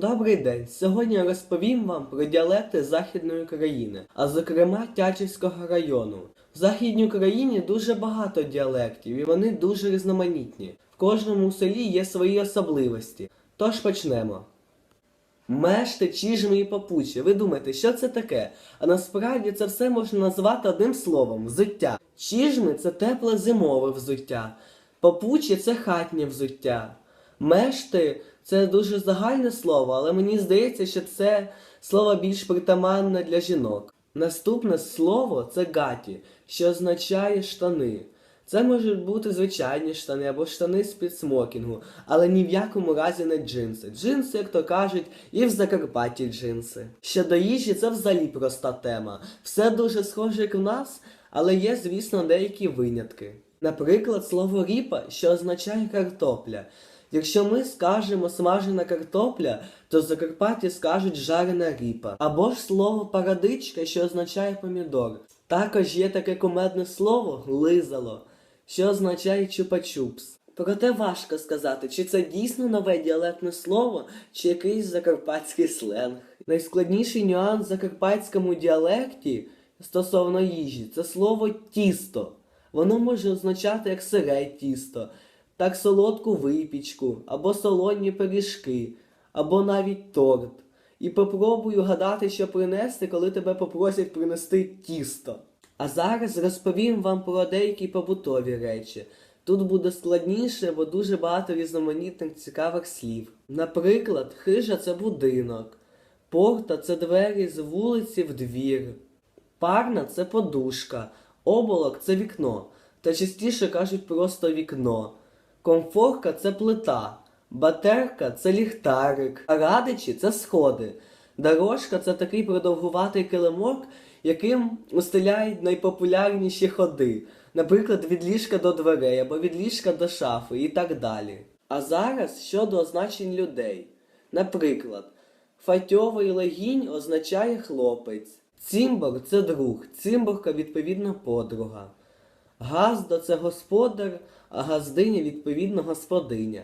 Добрий день! Сьогодні я розповім вам про діалекти Західної України, а зокрема Тячівського району. В Західній Україні дуже багато діалектів і вони дуже різноманітні. В кожному селі є свої особливості. Тож почнемо. Мешти, чіжми і папучі. Ви думаєте, що це таке? А насправді це все можна назвати одним словом взуття. Чіжми це тепле зимове взуття. Папучі це хатнє взуття. Мешти це дуже загальне слово, але мені здається, що це слово більш притаманне для жінок. Наступне слово це гаті, що означає штани. Це можуть бути звичайні штани або штани з-під смокінгу, але ні в якому разі не джинси. Джинси, як то кажуть, і в Закарпатті джинси. Щодо їжі, це взагалі проста тема. Все дуже схоже, як в нас, але є, звісно, деякі винятки. Наприклад, слово ріпа, що означає картопля. Якщо ми скажемо смажена картопля, то в Закарпатті скажуть жарена ріпа. Або ж слово парадичка, що означає помідор. Також є таке кумедне слово лизало, що означає чупа-чупс. Проте важко сказати, чи це дійсно нове діалектне слово, чи якийсь закарпатський сленг. Найскладніший нюанс в закарпатському діалекті стосовно їжі це слово тісто. Воно може означати як сире тісто, так солодку випічку, або солоні пиріжки, або навіть торт. І попробую гадати, що принести, коли тебе попросять принести тісто. А зараз розповім вам про деякі побутові речі. Тут буде складніше, бо дуже багато різноманітних цікавих слів. Наприклад, хижа це будинок, порта це двері з вулиці в двір, парна це подушка, оболок це вікно, та частіше кажуть просто вікно. Комфорка це плита, батерка це ліхтарик, а радичі це сходи. Дорожка це такий продовгуватий килимок, яким устеляють найпопулярніші ходи, наприклад, від ліжка до дверей або від ліжка до шафи і так далі. А зараз щодо означень людей. Наприклад, фатьовий легінь означає хлопець, цімбор це друг, цимборка відповідно подруга. Газда це господар, а газдиня відповідно господиня.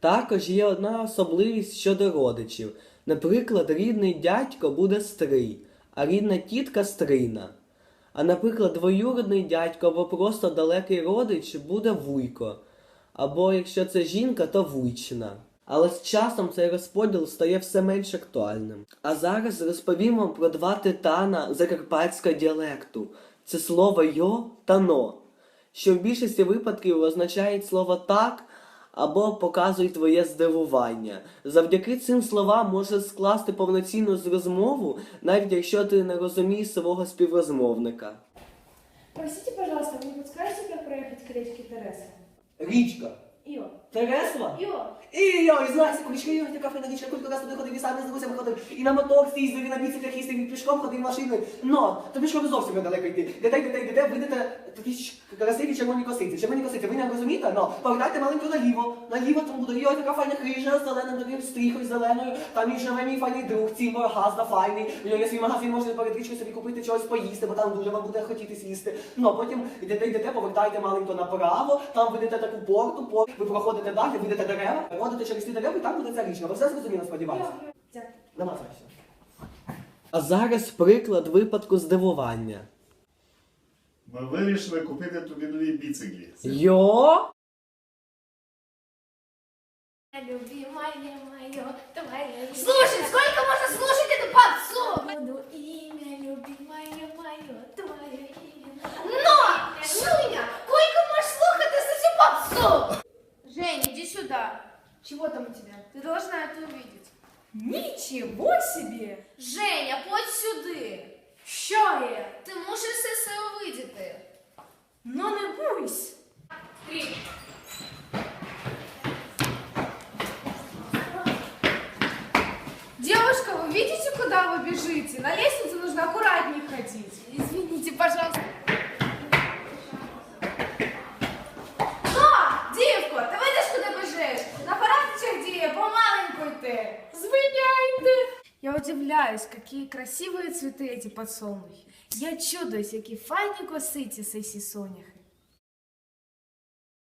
Також є одна особливість щодо родичів. Наприклад, рідний дядько буде стрий, а рідна тітка стрийна. А наприклад, двоюрідний дядько або просто далекий родич буде вуйко. Або якщо це жінка, то вуйчина. Але з часом цей розподіл стає все менш актуальним. А зараз розповімо про два титана закарпатського діалекту. Це слово йо та но, що в більшості випадків означають слово так або показують твоє здивування. Завдяки цим словам може скласти повноцінну розмову, навіть якщо ти не розумієш свого співрозмовника. Простите, пожалуйста, не подскажете, як проехать к речке Тереса? Річка. Ио. Тересла? Ио. І йой, знаєш, кулічка, йой, така файна річка, кілька раз туди ходив, і сам з друзями ходив, і на моторці їздив, і на біциклях їздив, і пішком ходив машиною. Но, то пішком зовсім недалеко йти. Дете, дете, дете, видите такі красиві червоні косиці. Червоні косиці, ви не розумієте? Но, повертайте маленько наліво, наліво, там буде, йой, така файна хижа, з зеленим таким стріхою зеленою, там і живе мій файний друг, цімбор, газда файний, у нього є свій магазин, можете перед річкою собі купити чогось поїсти, бо там дуже вам буде хотітись їсти. Ну, потім йдете, йдете, повертайте маленько направо, там видите таку порту, пор- ви проходите далі, видите дерева, ходите через ті дерева, і там буде ця річка. Ви все зрозуміло, сподіваюся? Дякую. Намазайся. А зараз приклад випадку здивування. Ми вирішили купити тобі нові біциклі. Йо? Любимое мое, твое Слушай, сколько можно слушать эту попсу? Буду имя, любимое мое, твое имя. Но, Шуня, сколько можешь слухать эту всю попсу? Сюда. Чего там у тебя? Ты должна это увидеть. Ничего себе! Женя, подь сюди. Що є? Ти мусиш все це увидіти. Ну не буйсь! Три. Девушка, вы видите, куда вы бежите? На лестницу нужно аккуратнее ходить. Извините, пожалуйста. удивляюсь, какие красивые цветы эти подсолнухи. Я чудуюсь, які файні косиці цей сісоняхи.